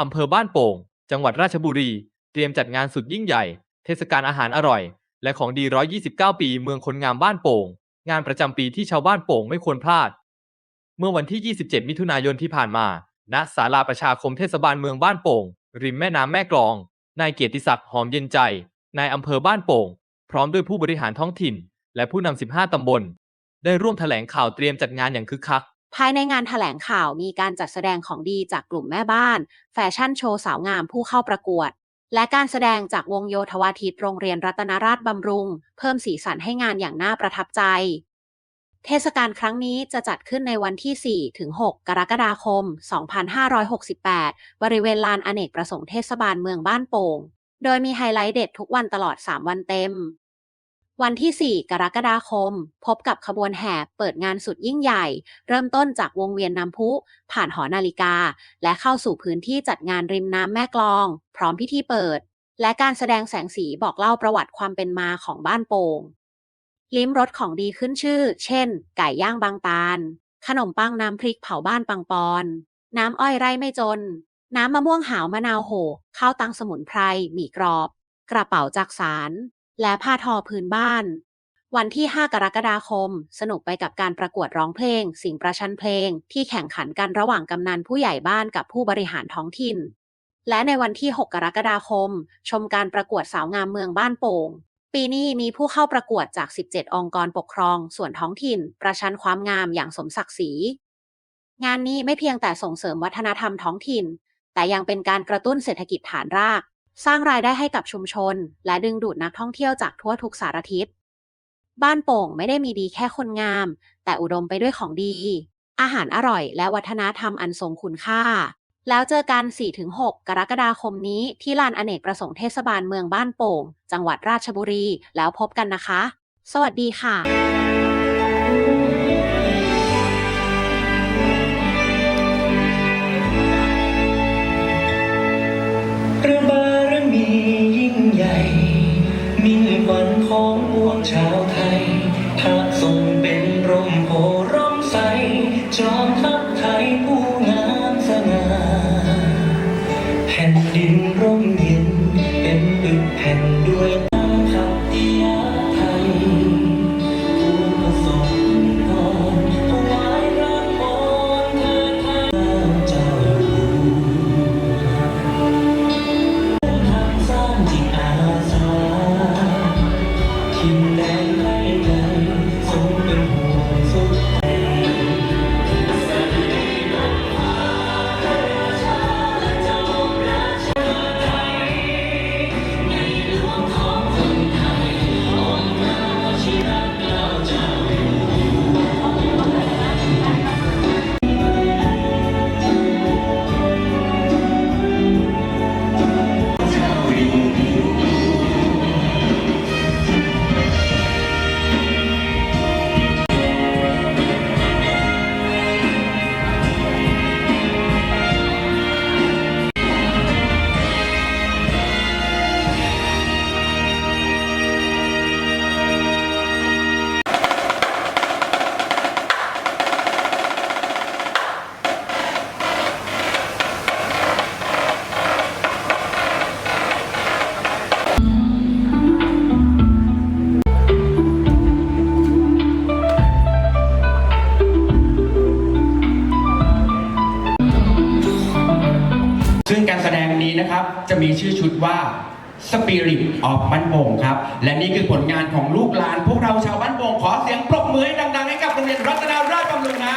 อำเภอบ้านโป่ง จังหวัดราชบุรี เตรียมจัดงานสุดยิ่งใหญ่ เทศกาลอาหารอร่อย และของดี 129 ปีเมืองคนงามบ้านโป่ง งานประจำปีที่ชาวบ้านโป่งไม่ควรพลาด เมื่อวันที่ 27 มิถุนายนที่ผ่านมา ณ ศาลาประชาคมเทศบาลเมืองบ้านโป่ง ริมแม่น้ำแม่กลอง นายเกียรติศักดิ์หอมเย็นใจ นายอำเภอบ้านโป่ง พร้อมด้วยผู้บริหารท้องถิ่น และผู้นำ 15 ตำบล ได้ร่วมแถลงข่าวเตรียมจัดงานอย่างคึกคัก ภายในงานแถลงข่าวมีการจัดแสดงของดีจากกลุ่มแม่บ้าน แฟชั่นโชว์สาวงามผู้เข้าประกวด และการแสดงจากวงโยธวาทิตโรงเรียนรัตนราชบำรุง เพิ่มสีสันให้งานอย่างน่าประทับใจ เทศกาลครั้งนี้จะจัดขึ้นในวันที่ 4 ถึง 6 กรกฎาคม 2568 บริเวณลานอเนกประสงค์เทศบาลเมืองบ้านโป่ง โดยมีไฮไลท์เด็ดทุกวันตลอด 3 วันเต็ม วันที่ 4 กรกฎาคม พบกับขบวนแห่เปิดงานสุดยิ่งใหญ่ เริ่มต้นจากวงเวียนน้ำพุ ผ่านหอนาฬิกา และเข้าสู่พื้นที่จัดงานริมน้ำแม่กลอง พร้อมพิธีเปิด และการแสดงแสงสีบอกเล่าประวัติความเป็นมาของบ้านโป่งลิ้มรสของดีขึ้นชื่อ เช่น ไก่ย่างบางตาล ขนมปังน้ำพริกเผาบ้านปังปอน น้ำอ้อยไร่ไม่จน น้ำมะม่วงหาวมะนาวโหข้าวตังสมุนไพรหมี่กรอบ กระเป๋าจากสาร และผ้าทอพื้นบ้าน วันที่ 5 กรกฎาคม สนุกไปกับการประกวดร้องเพลง สิ่งประชันเพลง ที่แข่งขันกันระหว่างกำนันผู้ใหญ่บ้านกับผู้บริหารท้องถิ่น และในวันที่ 6 กรกฎาคม ชมการประกวดสาวงามเมืองบ้านโป่ง ปีนี้มีผู้เข้าประกวดจาก 17 องค์กรปกครอง ส่วนท้องถิ่น ประชันความงามอย่างสมศักดิ์ศรีงานนี้ไม่เพียงแต่ส่งเสริมวัฒนธรรมท้องถิ่น แต่ยังเป็นการกระตุ้นเศรษฐกิจฐานราก สร้างรายได้ให้กับชุมชน และดึงดูดนักท่องเที่ยวจากทั่วทุกสารทิศ บ้านโป่งไม่ได้มีดีแค่คนงาม แต่อุดมไปด้วยของดี อาหารอร่อยและวัฒนธรรมอันทรงคุณค่า แล้วเจอกัน 4-6 กรกฎาคมนี้ที่ลานอเนกประสงค์เทศบาลเมืองบ้านโป่ง จังหวัดราชบุรี แล้วพบกันนะคะ สวัสดีค่ะ แผ่นด้วยน้ นะครับ จะมีชื่อชุดว่า Spirit of บ้านโป่งครับ และนี่คือผลงานของลูกหลาน พวกเราชาวบ้านโป่งขอเสียงปรบมือให้ดังๆ ให้กับโรงเรียนรัตนาราชบำรุงนะ